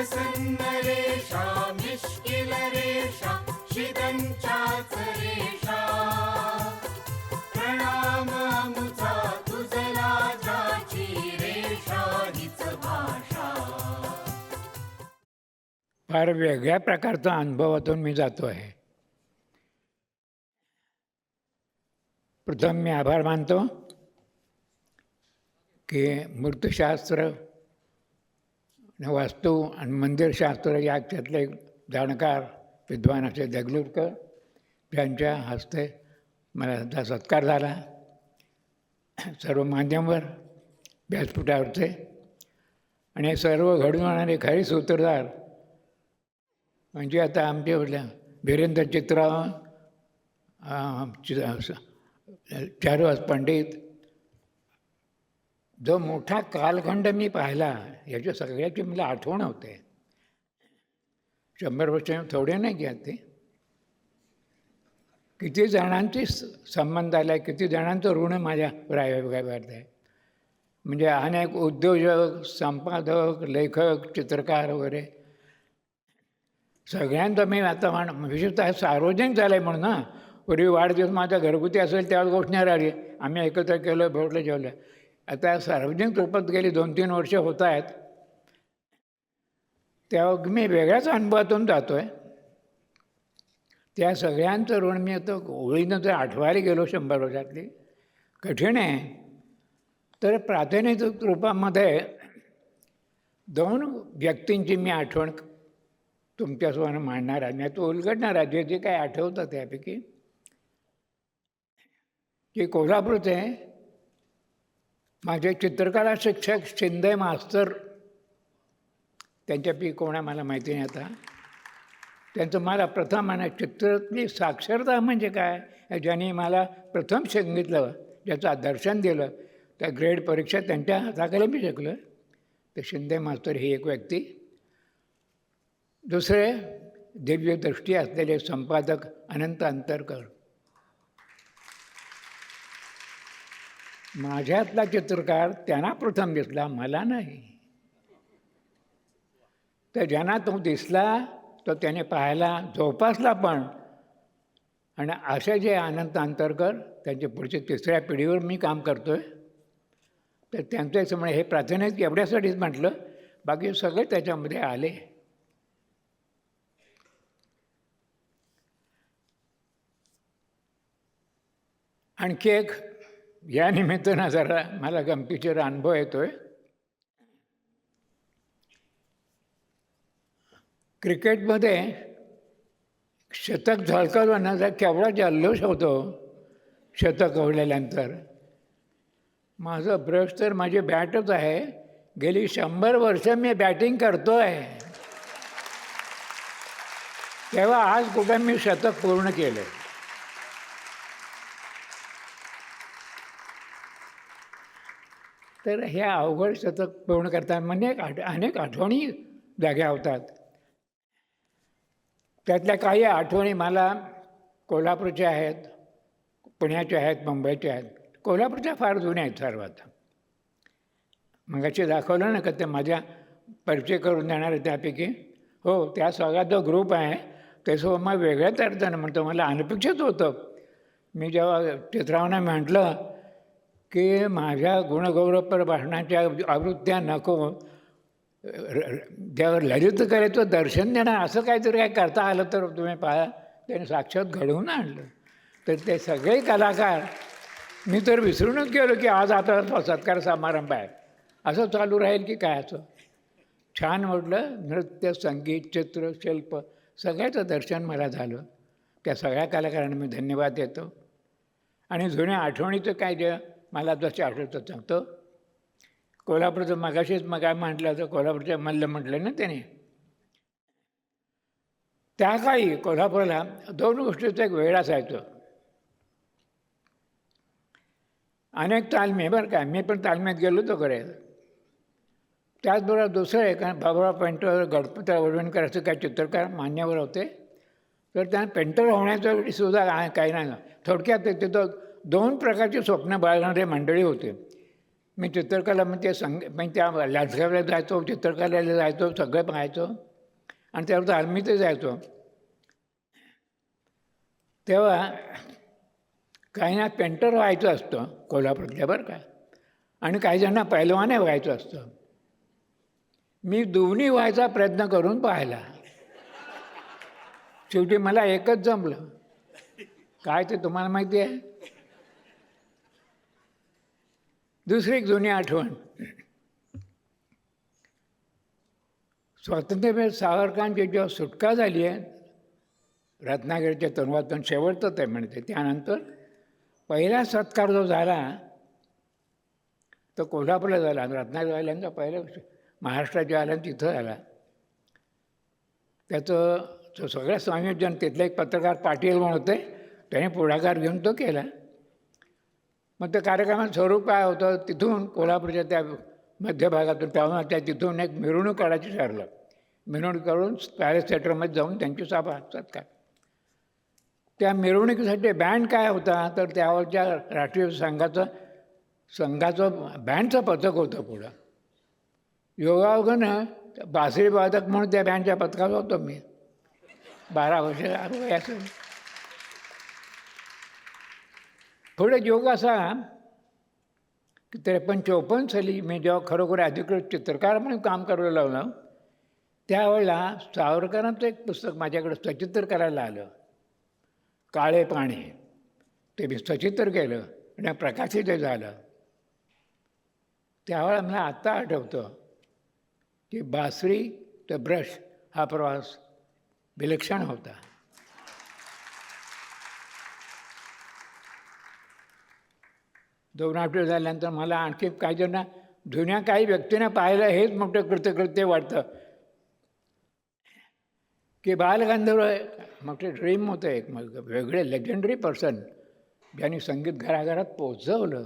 प्रसन्न रेषा मिश्किल रेषा शिदंचाच रेषा प्रणाम अमुचा तुझला जाची रेषा हीच भाषा। फार वेगळ्या प्रकारचा अनुभवातून मी जातो आहे. प्रथम मी आभार मानतो की मृतशास्त्र वास्तू आणि मंदिरशास्त्र या क्षेत्रातले जाणकार विद्वान असे देगलूरकर. यांच्या हस्ते मला त्याचा सत्कार झाला. सर्व माध्यमवर व्यासपीठावरचे आणि हे सर्व घडून आणणारे खरी सूत्रधार म्हणजे आता आमचे वीरेंद्र चित्राव चि- चारुहास पंडित जो मोठा कालखंड मी पाहिला याच्या सगळ्याची मला आठवण होते. शंभर वर्ष थोडे नाही घ्या ते? किती जणांची स- संबंध आला आहे किती जणांचं ऋण माझ्या रायवाड्यात आहे म्हणजे अनेक उद्योजक संपादक लेखक चित्रकार वगैरे. सगळ्यांचं मी आता म्हण विशेषतः सार्वजनिक झालं आहे म्हणून ना पूर्वी वाढदिवस माझा घरगुती असेल त्यावेळेस गोष्ट नाही राहिली आम्ही एकत्र केलं भेटलं जेवलं. आता सार्वजनिक रूपात गेली दोन तीन वर्ष होत आहेत. तेव्हा मी वेगळ्याच अनुभवातून जातो आहे त्या सगळ्यांचं ऋण मी आता ओळीनं जर आठवायला गेलो शंभर वर्षातली. कठीण आहे. तर प्रातिनिधिक रूपामध्ये दोन व्यक्तींची मी आठवण तुमच्यासमोर मांडणार आहे. नाही तो उलगडणार आहे. जे जे काही आठवतं त्यापैकी. की कोल्हापूरचे माझे चित्रकला शिक्षक शिंदे मास्तर. त्यांच्यापैकी कोण आहे मला माहिती नाही आता. त्यांचं मला प्रथम म्हणा चित्रातली साक्षरता म्हणजे काय? ज्यांनी मला प्रथम सांगितलं ज्याचं दर्शन दिलं त्या ग्रेड परीक्षा त्यांच्या हाताखाली मी शिकलं तर शिंदे मास्तर ही एक व्यक्ती. दुसरे दिव्य दृष्टी असलेले संपादक अनंत अंतरकर. माझ्यातला चित्रकार त्यांना प्रथम दिसला मला नाही. तर ज्यांना तो दिसला तो त्याने पाहायला जोपासला पण. आणि असे जे आनंद अंतरकर त्यांच्या पुढच्या तिसऱ्या पिढीवर मी काम करतो आहे तर त्यांच्यासमोर हे प्राधान्य एवढ्यासाठीच म्हटलं बाकी सगळे त्याच्यामध्ये आले. आणखी एक या निमित्तानं जरा मला गमतीशीर अनुभव येतोय. क्रिकेटमध्ये शतक झळकवलं केवढा जल्लोष होतो शतक ओढल्यानंतर. माझं ब्रश तर माझी बॅटच आहे. गेली शंभर वर्ष मी बॅटिंग करतो आहे तेव्हा आज कुठं मी शतक पूर्ण केलं तर हे अवघड शतक पूर्ण करताना म्हणजे आठ अनेक आठवणी जाग्या होतात. त्यातल्या काही आठवणी मला कोल्हापूरच्या आहेत पुण्याच्या आहेत मुंबईच्या आहेत. कोल्हापूरच्या फार जुन्या आहेत सर्वात. मगाशी दाखवलं ना का ते माझ्या परिचय करून देणार त्यापैकी? हो त्या सगळा जो ग्रुप आहे. त्यासोबत मग वेगळ्याच अर्थानं म्हणतो मला अनपेक्षित होतं. मी जेव्हा चित्रावना म्हटलं की माझ्या गुणगौरवपर भाषणाच्या आवृत्त्या नको. र- ज्यावर ललित करायचं दर्शन देणं असं काहीतरी काय करता आलं तर तुम्ही पाहा त्याने साक्षात घडवून आणलं. तर ते सगळे कलाकार मी तर विसरूनच गेलो की आज आता सत्कार समारंभ आहे. असं चालू राहील की काय असं? छान म्हटलं नृत्य संगीत चित्र शिल्प सगळ्याचं दर्शन मला झालं. त्या सगळ्या कलाकारांना मी धन्यवाद देतो. आणि जुन्या आठवणीचं काय जे मला जसे आठवतं सांगतो. कोल्हापूरचं मगाशीच मग काय म्हटलं तर कोल्हापूरच्या मल्ल म्हटलं ना त्याने. त्या काळी कोल्हापूरला दोन गोष्टीचा एक वेळ असायचं. अनेक तालमी बरं का मी पण तालमीत गेलो होतो करायला त्याचबरोबर दुसरं एक बाबुराव पेंटर गडपत्र वडवणकर असं काही चित्रकार मान्यवर होते. तर त्या पेंटर होण्याचं सुद्धा काही नाही. थोडक्यात तिथं दोन प्रकारची स्वप्न बाळगणारे मंडळी होते. मी चित्रकला म्हणजे संग म्हणजे त्या लाटगावला जायचो चित्रकलेला जायचो सगळं पाहायचो. आणि त्यावर आर्मीत जायचो. तेव्हा काही ना पेंटर व्हायचं असतं कोल्हापूरच्या बरं का. आणि काही जणांना पैलवाने व्हायचं असतं. मी दोन्ही व्हायचा प्रयत्न करून पाहिला. शेवटी मला एकच जमलं. काय ते तुम्हाला माहिती आहे? दुसरी एक जुनी आठवण. स्वातंत्र्यवीर सावरकरांची जेव्हा सुटका झाली आहे रत्नागिरीच्या तरुणातून शेवटचं ते म्हणते त्यानंतर पहिला सत्कार जो झाला तो कोल्हापूरला झाला. आणि रत्नागिरीवाल्यांचा पहिला महाराष्ट्राच्या आला तिथं झाला. त्याचं तो स्वामी संयोजन तिथले एक पत्रकार पाटील म्हणून होते त्याने पुढाकार घेऊन तो केला. मग त्या कार्यक्रमाचं स्वरूप काय होतं? तिथून कोल्हापूरच्या त्या मध्य भागातून तेव्हा त्या तिथून एक मिरवणूक काढायची ठरलं. मिरवणूक करून पॅलेस थिएटरमध्ये जाऊन त्यांची सभा सत्कार त्या मिरवणुकीसाठी बँड काय होता? तर त्यावरच्या राष्ट्रीय संघाचं संघाचं बँडचं पथक होतं पुढं. योगायोगानं बासरी वादक म्हणून त्या बँडच्या पथकात होतो मी. बारा वर्ष वय थोडं योग असा की त्रेपन्न चौपन्न साली मी जेव्हा खरोखर अधिकृत चित्रकार म्हणून काम करायला लावलं त्यावेळेला सावरकरांचं एक पुस्तक माझ्याकडे सचित्र करायला आलं. काळे पाणी. ते मी सचित्र केलं आणि प्रकाशित झालं. त्यावेळेला मला आत्ता आठवतं की बासरी ते ब्रश हा प्रवास विलक्षण होता. दोन आठवडे झाल्यानंतर मला आणखी काही जण जुन्या काही व्यक्तींना पाहिलं हेच मोठं कृतकृत्य वाटतं. की बालगंधर्व मोठे ड्रीम होतं एक मग वेगळे लेजंडरी पर्सन ज्यांनी संगीत घराघरात पोचवलं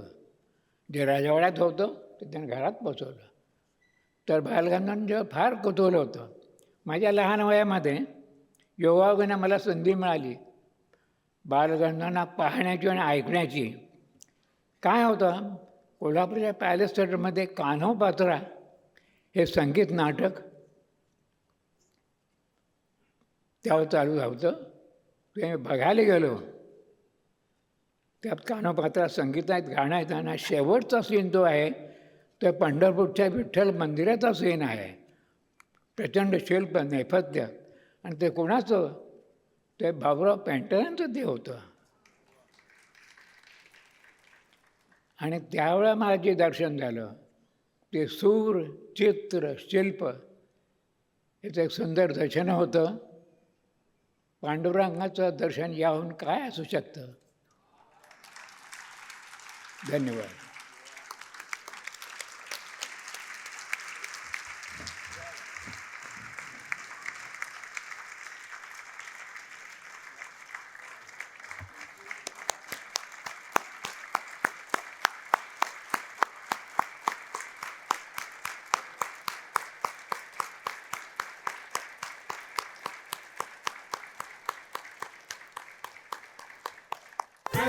जे राजवाड्यात होतं ते त्याने घरात पोचवलं तर बालगंधर्वांचं जेव्हा फार कुतूहल होतं. माझ्या लहान वयामध्ये योगायोगाने मला संधी मिळाली. बालगंधांना पाहण्याची आणि ऐकण्याची. काय होतं? कोल्हापूरच्या पॅलेस थिएटरमध्ये कान्हो पात्रा हे संगीत नाटक त्यावर चालू होतं. ते बघायला गेलो. त्यात कानोपात्रा संगीत आहेत गाणं आहेत आणि शेवटचा सीन जो आहे तो पंढरपूरच्या विठ्ठल मंदिराचा सीन आहे. प्रचंड शिल्प नेपथ्य आणि ते कोणाचं? ते बाबुराव पेंटरांचं ते होतं. आणि त्यावेळा मला जे दर्शन झालं ते सूर चित्र शिल्प याचं एक सुंदर दर्शन होतं. पांडुरंगाचं दर्शन याहून काय असू शकतं? धन्यवाद.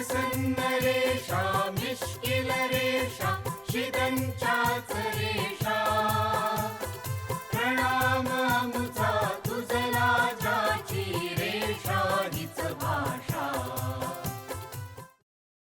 सन्दरेषा निष्किलरेशा क्षितं चातरेषा प्रणानु चातु